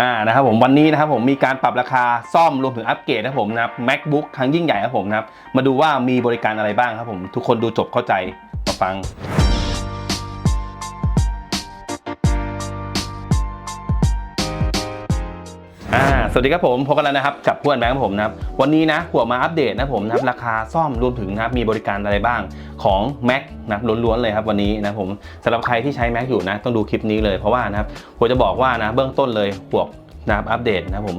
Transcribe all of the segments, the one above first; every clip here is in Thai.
อ่านะครับผมวันนี้นะครับผมมีการปรับราคาซ่อมรวมถึงอัปเกรดนะครับผมนะครับ macbook ครั้งยิ่งใหญ่ครับผมนะครับมาดูว่ามีบริการอะไรบ้างครับผม ทุกคนดูจบเข้าใจมาฟัง สวัสดีครับผมพบกันแล้วนะครับกับพวนแบงค์ผมนะครับวันนี้นะหัวมาอัปเดตนะผมนะครับราคาซ่อมรวมถึงนะครับมีบริการอะไรบ้างของ Mac นะครับล้วนๆเลยครับวันนี้นะผมสำหรับใครที่ใช้ Mac อยู่นะต้องดูคลิปนี้เลยเพราะว่านะครับผมจะบอกว่านะเบื้องต้นเลยพวนะครับอัปเดตนะผม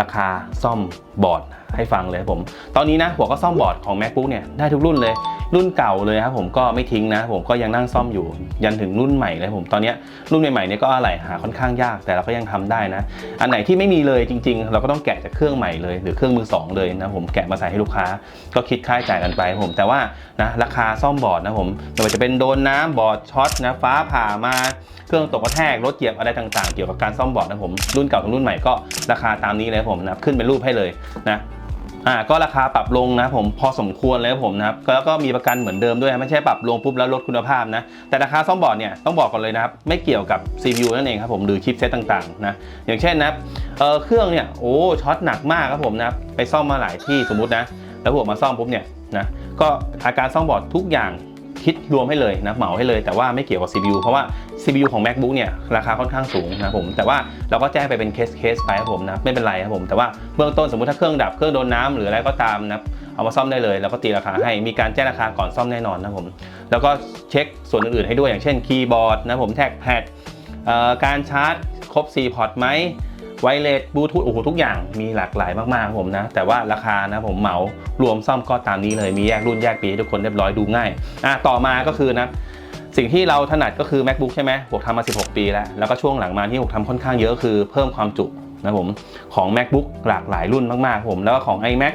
ราคาซ่อมบอร์ดให้ฟังเลยครับผม ตอนนี้นะหัวก็ซ่อมบอร์ดของ macbook เนี่ยได้ทุกรุ่นเลยรุ่นเก่าเลยครับผมก็ไม่ทิ้งนะ ผมก็ยังนั่งซ่อมอยู่ยันถึงรุ่นใหม่เลยผมตอนนี้รุ่นใหม่ๆเนี่ยก็อะไรหาค่อนข้างยากแต่เราก็ยังทำได้นะ อันไหนที่ไม่มีเลยจริง ๆ เราก็ต้องแกะจากเครื่องใหม่เลย หรือเครื่องมือสองเลยนะผมแกะมาใส่ให้ลูกค้า ก็คิดค่าใช้จ่ายกันไปผม แต่ว่านะราคาซ่อมบอร์ดนะผมไม่ว่าจะเป็นโดนน้ำบอร์ดช็อตนะฟ้าผ่ามาเครื่องตกกระแทกรถเหยียบอะไรต่างๆ เกี่ยวกับการซ่อมบอร์ดนะผมรุ่นเก่ากับรุ่นใหม่ก็ราคาตามนี้เลยผมนะขึ้นเป็นรูปให้เลยนะ อ่าก็ราคาปรับลงนะผมพอสมควรเลยครับผมนะครับแล้วก็มีประกันเหมือนเดิมด้วยไม่ใช่ปรับลงปุ๊บแล้วลดคุณภาพนะแต่ราคาซ่อมบอร์ดเนี่ยต้องบอกก่อนเลยนะครับไม่เกี่ยวกับ CPU นั่นเองครับผมหรือชิปเซตต่างๆนะอย่างเช่นนะเออเครื่องเนี่ยโอ้ช็อตหนักมากครับผมนะไปซ่อมมาหลายที่สมมตินะแล้วผมมาซ่อมปุ๊บเนี่ยนะก็อาการซ่อมบอร์ดทุกอย่าง คิดรวมให้เลยนะเหมาให้เลยแต่ว่าไม่เกี่ยวกับ CPU เพราะว่า CPU ของ MacBook เนี่ยราคาค่อนข้างสูงนะผมแต่ว่าเราก็แจ้งไปเป็นเคสเคสไปครับผมนะไม่เป็นไรครับผมแต่ว่าเบื้องต้นสมมติถ้าเครื่องดับเครื่องโดนน้ำหรืออะไรก็ตามนะเอามาซ่อมได้เลย แล้วก็ตีราคาให้มีการแจ้งราคาก่อนซ่อมแน่นอนนะผมแล้วก็เช็คส่วนอื่นๆให้ด้วยอย่างเช่นคีย์บอร์ดนะผมแท็กแพดการชาร์จครบ4พอร์ตไหม ไวเลสบลูทูธโอ้โหทุกอย่างมีหลากหลายมากๆผมนะ แต่ว่าราคานะผมเหมารวมซ่อมก็ตามนี้เลยมีแยกรุ่นแยกปีให้ทุกคนเรียบร้อยดูง่ายอะต่อมาก็คือนะสิ่งที่เราถนัดก็คือ macbook ใช่ไหมผมทำมา 16 ปีแล้ว แล้วก็ช่วงหลังมาที่ผมทำค่อนข้างเยอะคือเพิ่มความจุนะผมของ macbook หลากหลายรุ่นมากๆผม แล้วก็ของ imac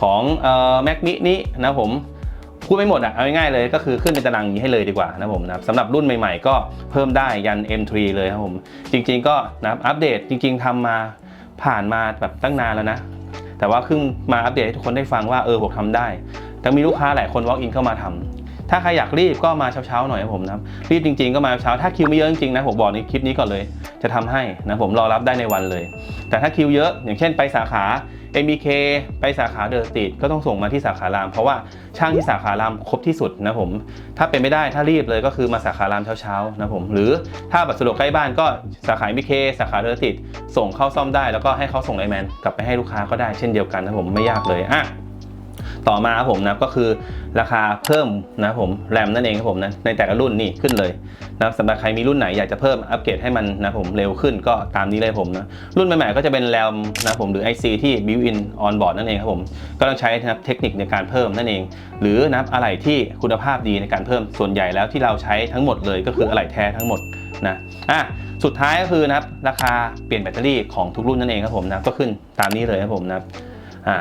ของเอ่อ mac mini นะผม พูดไม่หมดอะเอาง่ายๆเลยก็คือขึ้นเป็นตารางนี้ให้เลยดีกว่านะผมนะสำหรับรุ่นใหม่ๆ ก็เพิ่มได้ยัน M3 เลยครับผม จริง ๆ ก็นะครับอัปเดตจริง ๆทำมาผ่านมาแบบตั้งนานแล้วนะ แต่ว่าเพิ่งมาอัปเดตให้ทุกคนได้ฟังว่าเออผมทำได้ แต่มีลูกค้าหลายคน walk in เข้ามาทำถ้าใครอยากรีบก็มาเช้าๆหน่อยนะผมนะครับรีบจริงๆก็มาเช้าถ้าคิวไม่เยอะจริงๆนะผมบอกในคลิปนี้ก่อนเลย จะทำให้นะผมรอรับได้ในวันเลย แต่ถ้าคิวเยอะอย่างเช่นไปสาขา MBK ไปสาขาเดอะสตรีทก็ต้องส่งมาที่สาขาราม เพราะว่าช่างที่สาขารามครบที่สุดนะผม ถ้าเป็นไม่ได้ถ้ารีบเลยก็คือมาสาขารามเช้าๆนะผม หรือถ้าแบบสะดวกใกล้บ้านก็สาขา MBK สาขาเดอะสตรีทส่งเข้าซ่อมได้ แล้วก็ให้เขาส่งไลน์แมนกลับไปให้ลูกค้าก็ได้เช่นเดียวกันนะผมไม่ยากเลยอะ ต่อมาครับผมนะก็คือราคาเพิ่มนะผมแรมนั่นเองครับผมนะในแต่ละรุ่นนี่ขึ้นเลยนะสำหรับใครมีรุ่นไหนอยากจะเพิ่มอัปเกรดให้มันนะผมเร็วขึ้นก็ตามนี้เลยผมนะรุ่นใหม่ๆก็จะเป็นแรมนะผมหรือ IC ที่ built in on board นั่นเองครับผมก็ต้องใช้นับเทคนิคในการเพิ่มนั่นเอง หรือนะอะไรที่คุณภาพดีในการเพิ่มส่วนใหญ่แล้วที่เราใช้ทั้งหมดเลยก็คืออะไหล่แท้ทั้งหมดนะอะสุดท้ายก็คือนะครับราคาเปลี่ยนแบตเตอรี่ของทุกรุ่นนั่นเองครับผมนะก็ขึ้นตามนี้เลยครับผมนะอ่า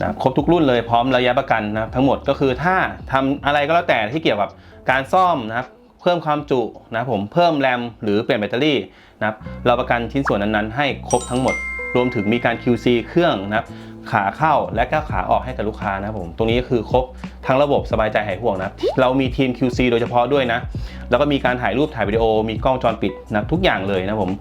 นะครบทุกรุ่นเลยพร้อมระยะประกันนะทั้งหมดก็คือถ้าทำอะไรก็แล้วแต่ที่เกี่ยวกับการซ่อมนะครับเพิ่มความจุนะผมเพิ่มแรมหรือเปลี่ยนแบตเตอรี่นะครับเราประกันชิ้นส่วนนั้นๆให้ครบทั้งหมด รวมถึงมีการ QC เครื่องนะครับขาเข้าและก็ขาออกให้กับลูกค้านะผมตรงนี้ก็คือครบทั้งระบบสบายใจหายห่วงนะเรามีทีม QC โดยเฉพาะด้วยนะ แล้วก็มีการถ่ายรูปถ่ายวิดีโอ มีกล้องจรปิดนะทุกอย่างเลยนะผม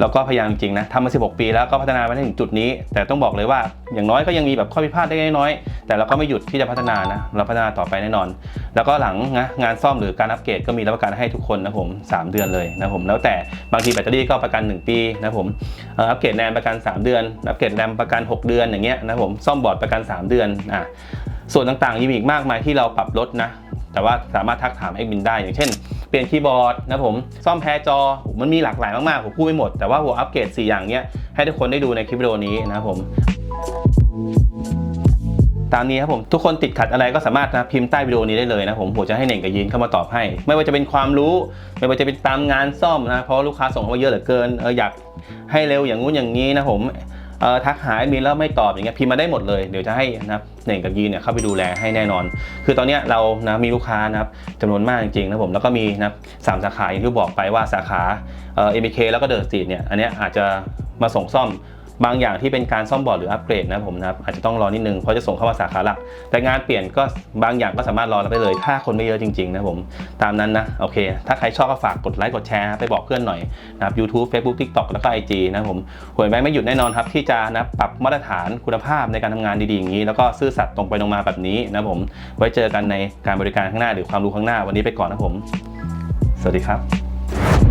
แล้วก็พยายามจริงนะทำมา 16 ปีแล้วก็พัฒนามาถึงจุดนี้ แต่ต้องบอกเลยว่าอย่างน้อยก็ยังมีแบบข้อผิพาดได้น้อยแต่เราก็ไม่หยุดที่จะพัฒนานะเราพัฒนาต่อไปแน่นอน แล้วก็หลังนะงานซ่อมหรือการอัปเกรดก็มีรับประกันให้ทุกคนนะผม 3 เดือนเลยนะผมแล้วแต่บางทีแบตเตอรี่ก็ประกัน 1 ปีนะผมอัปเกรดแรมประกัน 3 เดือนอัปเกรดแรมประกัน 6 เดือนอย่างเงี้ยนะผมซ่อมบอร์ดประกัน 3 เดือนอะส่วนต่างๆยังมีอีกมากมายที่เราปรับลดนะแต่ว่าสามารถทักถามเอ็กบินได้อย่างเช่น เปลี่ยนคีย์บอร์ดนะผมซ่อมแพ้จอมันมีหลากหลายมากๆผมพูดไม่หมด แต่ว่าหัวอัปเกรด4 อย่างเนี้ยให้ทุกคนได้ดูในคลิปวิดีโอนี้นะครับผมตามนี้ครับผมทุกคนติดขัดอะไรก็สามารถนะพิมพ์ใต้วิดีโอนี้ได้เลยนะผมผมจะให้เน่งกับยีนเข้ามาตอบให้ ไม่ว่าจะเป็นความรู้ ไม่ว่าจะเป็นตามงานซ่อมนะเพราะลูกค้าส่งเข้ามาเยอะเหลือเกินเอออยากให้เร็วอย่างงู้นอย่างนี้นะผม ทักหาแอดมินแล้วไม่ตอบอย่างเงี้ยพิมพ์มาได้หมดเลยเดี๋ยวจะให้นะเน่งกับยีนเนี่ยเข้าไปดูแลให้แน่นอน คือตอนนี้เรานะมีลูกค้านะครับจำนวนมากจริงๆนะผมแล้วก็มีนะสามสาขาอย่างที่บอกไปว่าสาขาเอ่อ MBK แล้วก็เดอะสตรีทเนี่ยอันนี้อาจจะมาส่งซ่อม บางอย่างที่เป็นการซ่อมบอร์ดหรืออัปเกรดนะผมนะครับอาจจะต้องรอนิดนึงเพราะจะส่งเข้ามาสาขาหลัก แต่งานเปลี่ยนก็บางอย่างก็สามารถรอรับได้เลย ถ้าคนไม่เยอะจริงๆนะผมตามนั้นนะโอเค ถ้าใครชอบก็ฝากกดไลค์กดแชร์ไปบอกเพื่อนหน่อยนะครับ YouTube Facebook TikTok แล้วก็ IG นะผมหวยแบงค์ไม่หยุดแน่นอนครับที่จะนะปรับมาตรฐานคุณภาพในการทำงานดีๆอย่างนี้ แล้วก็ซื่อสัตย์ตรงไปตรงมาแบบนี้นะผมไว้เจอกันในการบริการข้างหน้าหรือความรู้ข้างหน้าวันนี้ไปก่อนนะผม สวัสดีครับ